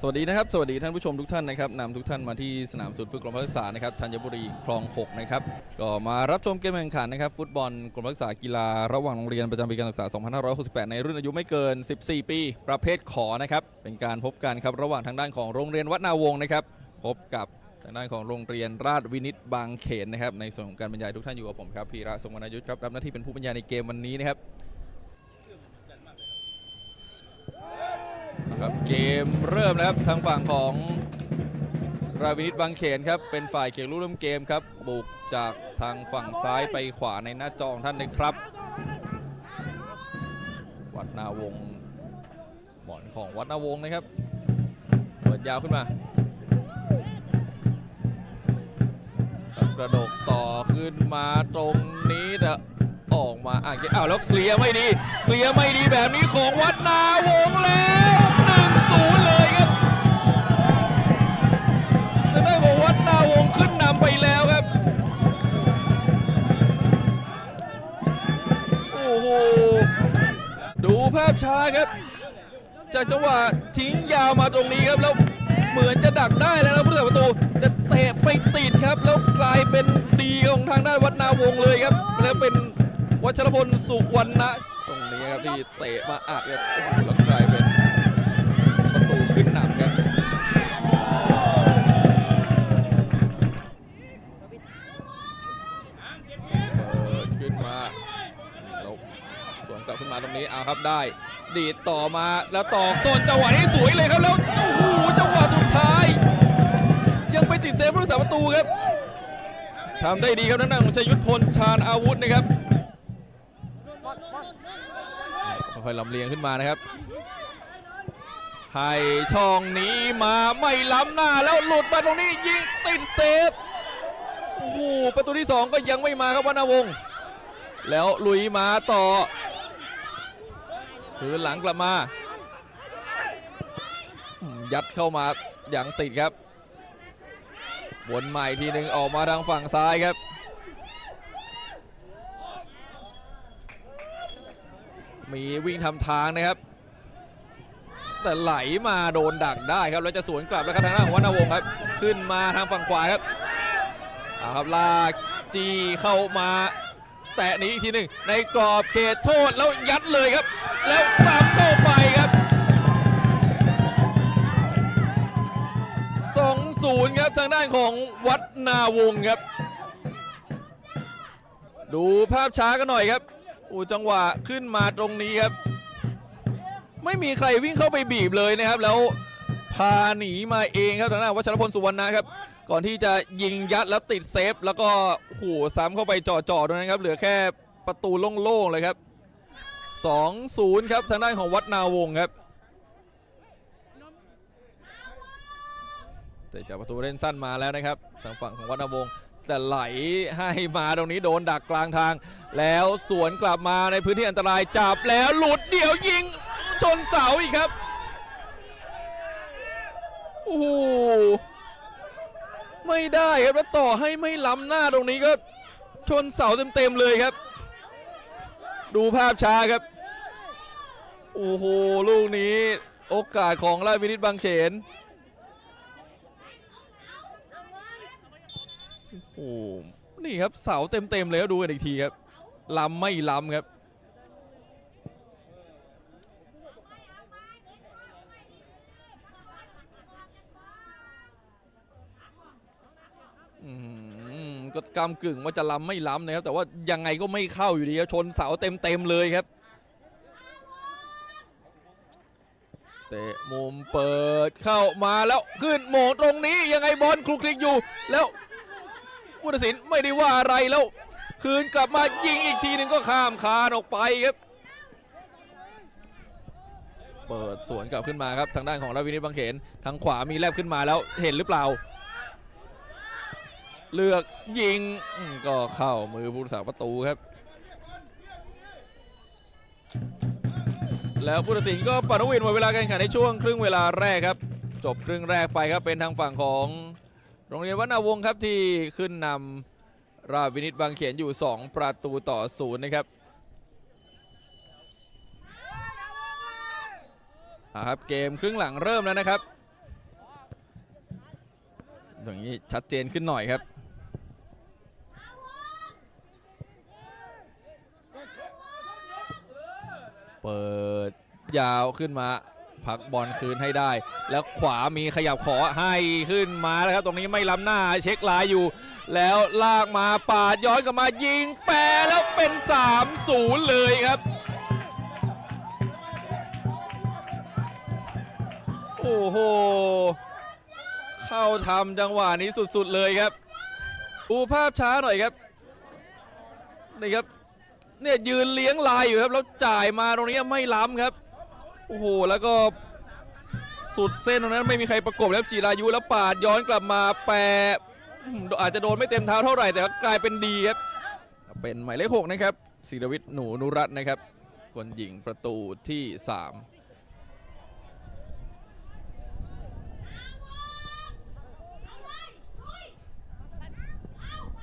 สวัสดีนะครับ สวัสดีท่านผู้ชมทุกท่านนะครับนำทุกท่านมาที่สนามศูนย์ฝึกกรมศึกษานะครับธัญบุรีคลอง 6 นะครับ ก็มารับชมเกมแข่งขันนะครับ ฟุตบอลกรมศึกษากีฬาระหว่างโรงเรียนประจำปีการศึกษา 2568 ในรุ่นอายุไม่เกิน 14 ปี ประเภทขอนะครับ เป็นการพบกันครับระหว่างทางด้านของโรงเรียนวัดนาวงนะครับ พบกับทางด้านของโรงเรียนราชวินิตบางเขนนะครับ ในส่วนของการบรรยายทุกท่านอยู่กับผมครับพีระทรงวรรณยุทธครับรับหน้าที่เป็นผู้บรรยายในเกมวันนี้นะครับ ครับเกมเริ่มแล้วครับทางฝั่งของราวินิตบางเขนครับเป็นฝ่ายเขียนรูปเริ่มเกมครับบุกจากทางฝั่งซ้ายไปขวาในหน้าจอของท่านนะครับ วัดนาวงศ์บอลของวัดนาวงศ์นะครับเปิดยาวขึ้นมาครับกระโดดต่อขึ้นมาตรงนี้แต่ออกมาอ่างเกมอ้าวแล้วเคลียร์ไม่ดี เคลียร์ไม่ดีแบบนี้ของวัดนาวงศ์แล้ว ด้านของวัดนาวงขึ้นนำไปแล้วครับ โอ้โห ดูภาพช้าครับ จากจังหวะทิ้งยาวมาตรงนี้ครับ แล้วเหมือนจะดักได้แล้วนะผู้รักษาประตูจะเตะไปติดครับ แล้วกลายเป็นดีของทางด้านวัดนาวงเลยครับ แล้วเป็นวัชรพลสุวรรณะตรงนี้ครับที่เตะมาอัดครับแล้วกลายเป็น นี้เอาครับได้ ดีดต่อมาแล้วต่อต้นจังหวะนี้สวยเลยครับแล้วโอ้โหจังหวะสุดท้าย ยังไปติดเซฟผู้รักษาประตูครับทำได้ดีครับทางด้านของชยุทธพลชาญอาวุธนะครับค่อยๆลำเลียงขึ้นมานะครับให้ช่องนี้มาไม่ล้ำหน้าแล้วหลุดมาตรงนี้ยิงติดเซฟโอ้โหประตูที่ 2 ก็ยังไม่มาครับวรรณวงศ์แล้วลุยมาต่อ คืนหลังกลับมา ยัดเข้ามาอย่างติดครับวนใหม่ทีหนึ่งออกมาทางฝั่งซ้ายครับมีวิ่งทำทางนะครับ แต่ไหลมาโดนดักได้ครับแล้วจะสวนกลับแล้วครับทางด้านของวรรณวงศ์ครับ ขึ้นมาทางฝั่งขวาครับเอาครับลากจีเข้ามา แตะนี้อีกทีหนึ่งในกรอบเขตโทษแล้วยัดเลยครับ แล้วซ้ำเข้าไปครับ2-0ครับทางด้านของวัดนาวงครับ ดูภาพช้ากันหน่อยครับอูจังหวะขึ้นมาตรงนี้ครับ ไม่มีใครวิ่งเข้าไปบีบเลยนะครับแล้ว พาหนีมาเองครับทางด้านวัชรพลสุวรรณนะครับ ก่อนที่จะยิงยัดแล้วติดเซฟ แล้วก็โอ้โหซ้ำเข้าไปจ่อๆตรงนั้นครับ เหลือแค่ประตูโล่งๆเลยครับ 2-0 ครับทางด้านของวัดนาวงครับแต่จากประตูเล่นสั้นมาแล้วนะครับ ทางฝั่งของวัดนาวงแต่ไหลให้มาตรงนี้โดนดักกลางทาง แล้วสวนกลับมาในพื้นที่อันตรายจับแล้วหลุดเดี่ยวยิงชนเสาอีกครับ โอ้โหไม่ได้ครับแล้วต่อให้ไม่ล้ำหน้าตรงนี้ก็ชนเสาเต็มๆเลยครับ ดูภาพช้าครับ โอ้โห ลูกนี้โอกาสของราชวินิตบางเขน โอ้โห นี่ครับเสาเต็มๆเลยครับดูกันอีกทีครับล้ำไม่ล้ำครับ อืมก็กำกึ่งว่าจะล้ำไม่ล้ำนะครับ แต่ว่ายังไงก็ไม่เข้าอยู่ดีครับชนเสาเต็มๆเลยครับเตะมุมเปิดเข้ามาแล้วขึ้นโหมงตรงนี้ยังไงบอลคลุกคลิกอยู่ แล้วผู้ตัดสินไม่ได้ว่าอะไรแล้ว คืนกลับมายิงอีกทีหนึ่งก็ข้ามคานออกไปครับ เปิดสวนกลับขึ้นมาครับทางด้านของราวินิตบางเขนทางขวามีแลบขึ้นมาแล้วเห็นหรือเปล่า เลือกยิงก็เข้ามือผู้รักษาประตูครับ แล้วผู้ตัดสินก็ปัดนวินหมดเวลาการแข่งขันในช่วงครึ่งเวลาแรกครับ จบครึ่งแรกไปครับเป็นทางฝั่งของโรงเรียนวัดนาวงศ์ครับที่ขึ้นนำราชวินิตบางเขียนอยู่ 2 ประตูต่อศูนย์นะครับอ่าครับเกมครึ่งหลังเริ่มแล้วนะครับ อย่างนี้ชัดเจนขึ้นหน่อยครับ เปิดยาวขึ้นมาผลักบอลคืนให้ได้ แล้วขวามีขยับขอให้ขึ้นมาแล้วครับ ตรงนี้ไม่ล้ำหน้าเช็คลายอยู่ แล้วลากมาปาดย้อนกลับมายิงแปรแล้วเป็น 3-0 เลยครับ โอ้โห เข้าทำจังหวะนี้สุดๆเลยครับดูภาพช้าหน่อยครับนี่ครับ เนี่ยยืนเลี้ยงลายอยู่ครับแล้วจ่ายมาตรงนี้ไม่ล้ำครับโอ้โหแล้วก็สุดเส้นตรงนั้นไม่มีใครประกบแล้วจีรายุแล้วปาดย้อนกลับมาแปรอาจจะโดนไม่เต็มเท้าเท่าไหร่แต่กลายเป็นดีครับ เป็นหมายเลขหกนะครับศิรวิทย์หนูนุรัตน์นะครับ คนหญิงประตูที่3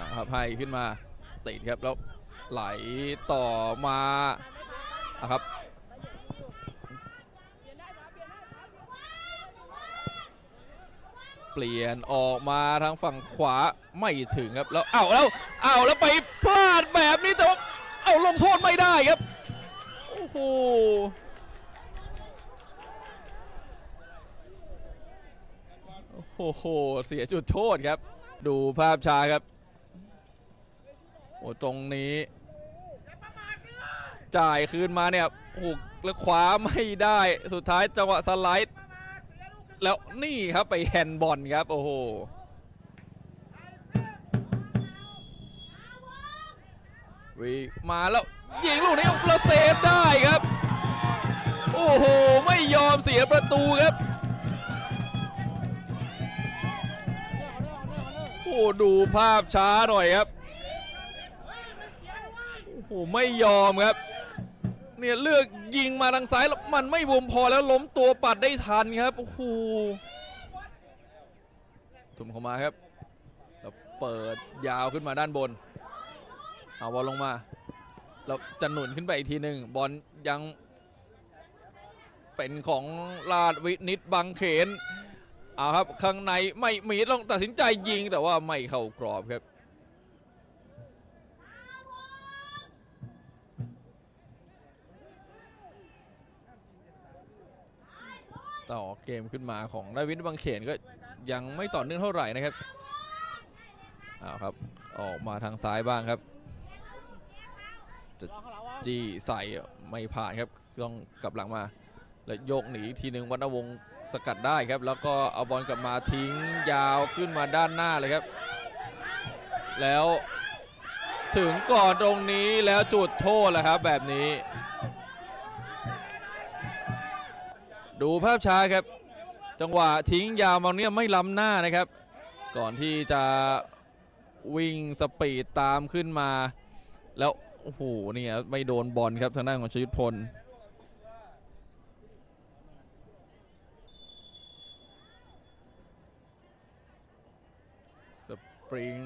นะครับให้ขึ้นมาติดครับแล้ว ไหลต่อมาอะครับเปลี่ยนออกมาทางฝั่งขวาไม่ถึงครับแล้วเอาแล้วเอาแล้วไปพลาดแบบนี้แต่ว่าเอาลงโทษไม่ได้ครับโอ้โหโอ้โห เสียจุดโทษครับ ดูภาพช้าครับ โอ้ตรงนี้ จ่ายคืนมาเนี่ยโอ้โหแล้วขวาไม่ได้สุดท้ายจังหวะสไลด์แล้วนี่ครับไปแฮนด์บอลครับโอ้โหวีมาแล้วยิงลูกนี้แล้วเซฟได้ครับ โอ้โห ไม่ยอมเสียประตูครับ โอ้ดูภาพช้าหน่อยครับ โอ้โห ไม่ยอมครับ เนี่ยเลือกยิงมาทางซ้ายแล้วมันไม่บวมพอแล้วล้มตัวปัดได้ทันครับโอ้โหทุ่มเข้ามาครับแล้วเปิดยาวขึ้นมาด้านบนเอาบอลลงมาแล้วจะหนุนขึ้นไปอีกทีหนึ่งบอลยังเป็นของลาดวินิตบางเขนเอาครับข้างในไม่มีต้องตัดสินใจยิงแต่ว่าไม่เข้ากรอบครับ ต่อเกมขึ้นมาของดาวินบางเขนก็ยังไม่ต่อเนื่องเท่าไหร่นะครับเอาครับออกมาทางซ้ายบ้างครับจะจี้ใส่ไม่ผ่านครับต้องกลับหลังมา แล้วโยกหนีทีหนึ่งวัฒนวงศ์สกัดได้ครับ แล้วก็เอาบอลกลับมาทิ้งยาวขึ้นมาด้านหน้าเลยครับ แล้วถึงก่อนตรงนี้แล้วจุดโทษแหละครับแบบนี้ ดูภาพช้าครับ จังหวะทิ้งยาวมาเนี่ยไม่ล้ำหน้านะครับ ก่อนที่จะวิ่งสปีดตามขึ้นมา แล้วโอ้โหเนี่ยไม่โดนบอลครับทางด้านของชยุทธพลสปริง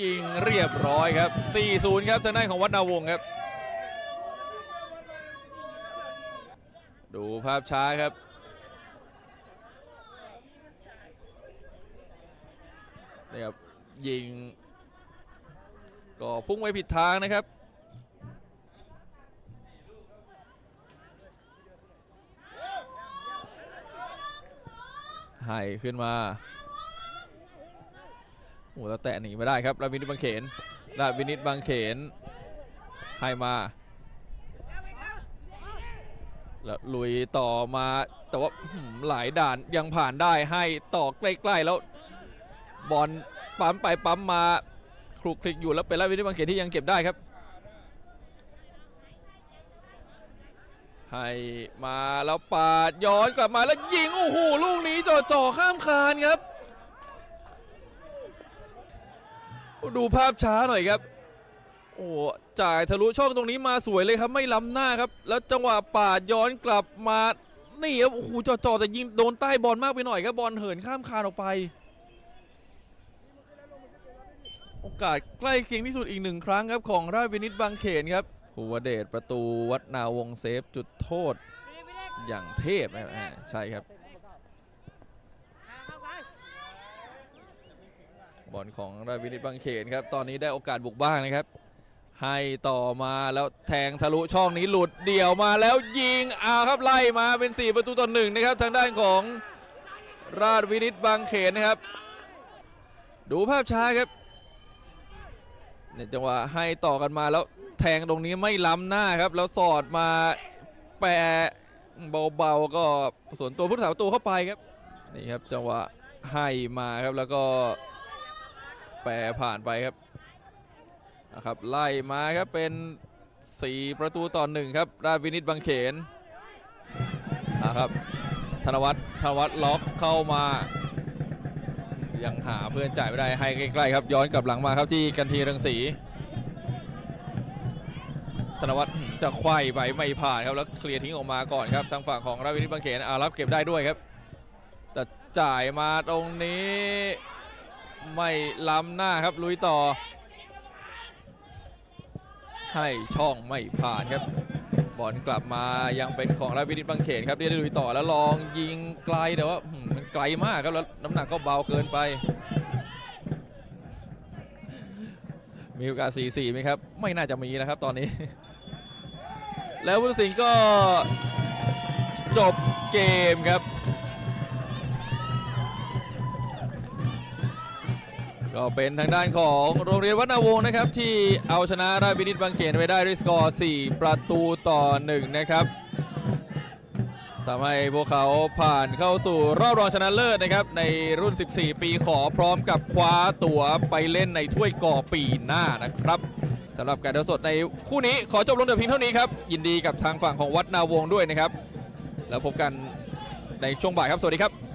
ยิงเรียบร้อยครับ 4-0 ครับทางด้านของวัดนาวงศ์ครับ ดูภาพช้าครับ นี่ครับยิง ก็พุ่งไปผิดทางนะครับให้ขึ้นมาโอ้แล้วแตะหนีไม่ได้ครับราวินิตบางเขนราวินิตบางเขนให้มาแล้วลุยต่อมาแต่ว่าหลายด่านยังผ่านได้ให้ต่อใกล้ๆแล้ว บอลปั๊มไปปั๊มมาคลุกคลิกอยู่แล้วเป็นราวินิบางเขนที่ยังเก็บได้ครับ ให้มาแล้วปาดย้อนกลับมาแล้วยิงโอ้โหลูกนี้จ่อๆข้ามคานครับ ดูภาพช้าหน่อยครับ โอ้จ่ายทะลุช่องตรงนี้มาสวยเลยครับไม่ล้ำหน้าครับ แล้วจังหวะปาดย้อนกลับมานี่ครับโอ้โหจ่อๆแต่ยิงโดนใต้บอลมากไปหน่อยครับบอลเหินข้ามคานออกไป โอกาสใกล้เคียงที่สุดอีกหนึ่งครั้งครับของราชวินิตบางเขนครับภูวเดชประตูวัดนาวงเซฟจุดโทษ อย่างเทพใช่ครับบอนของราชวินิตบางเขนครับตอนนี้ได้โอกาสบุกบ้างนะครับ ให้ต่อมาแล้วแทงทะลุช่องนี้หลุดเดี่ยวมาแล้วยิงเอาครับไล่มาเป็น 4 ประตูต่อหนึ่งนะครับทางด้านของราชวินิตบางเขนนะครับ ดูภาพช้าครับ เนี่ยจังหวะให้ต่อกันมาแล้วแทงตรงนี้ไม่ล้ำหน้าครับ แล้วสอดมาแปะเบาๆก็สวนตัวผู้รักษาประตูเข้าไปครับนี่ครับจังหวะให้มาครับแล้วก็แปะผ่านไปครับนะครับไล่มาครับเป็น 4 ประตูต่อหนึ่งครับราชวินิตบางเขนนะครับธนวัฒน์ธนวัฒน์ล็อกเข้ามา ยังหาเพื่อนจ่ายไม่ได้ให้ใกล้ๆครับย้อนกลับหลังมาครับที่กันทีรังสีธนวัฒน์จะไขว้ไปไม่ผ่านครับแล้วเคลียร์ทิ้งออกมาก่อนครับทางฝั่งของราวินิบางเขนอารับเก็บได้ด้วยครับ แต่จ่ายมาตรงนี้ ไม่ล้ำหน้าครับลุยต่อ ให้ช่องไม่ผ่านครับ บอลกลับมายังเป็นของราวินิตบางเขนครับที่ได้ลุยต่อแล้วลองยิงไกลแต่ว่ามมันไกลมากครับแล้วน้ำหนักก็เบาเกินไป มีโอกาส4-4ไหมครับ ไม่น่าจะมีนะครับตอนนี้ แล้วพุทธสิงห์ก็จบเกมครับ ก็เป็นทางด้านของโรงเรียนวัดนาวงศ์นะครับ ที่เอาชนะราชวินิตบางเขนไปได้ด้วยสกอร์ 4 ประตูต่อ 1 นะครับทำให้พวกเขาผ่านเข้าสู่รอบรองชนะเลิศนะครับ ในรุ่น 14 ปีขอพร้อมกับคว้าตั๋วไปเล่นในถ้วยก่อปีหน้านะครับสำหรับการเดาสดในคู่นี้ขอจบลงแต่เพียงเท่านี้ครับ ยินดีกับทางฝั่งของวัดนาวงด้วยนะครับ แล้วพบกันในช่วงบ่ายครับ สวัสดีครับ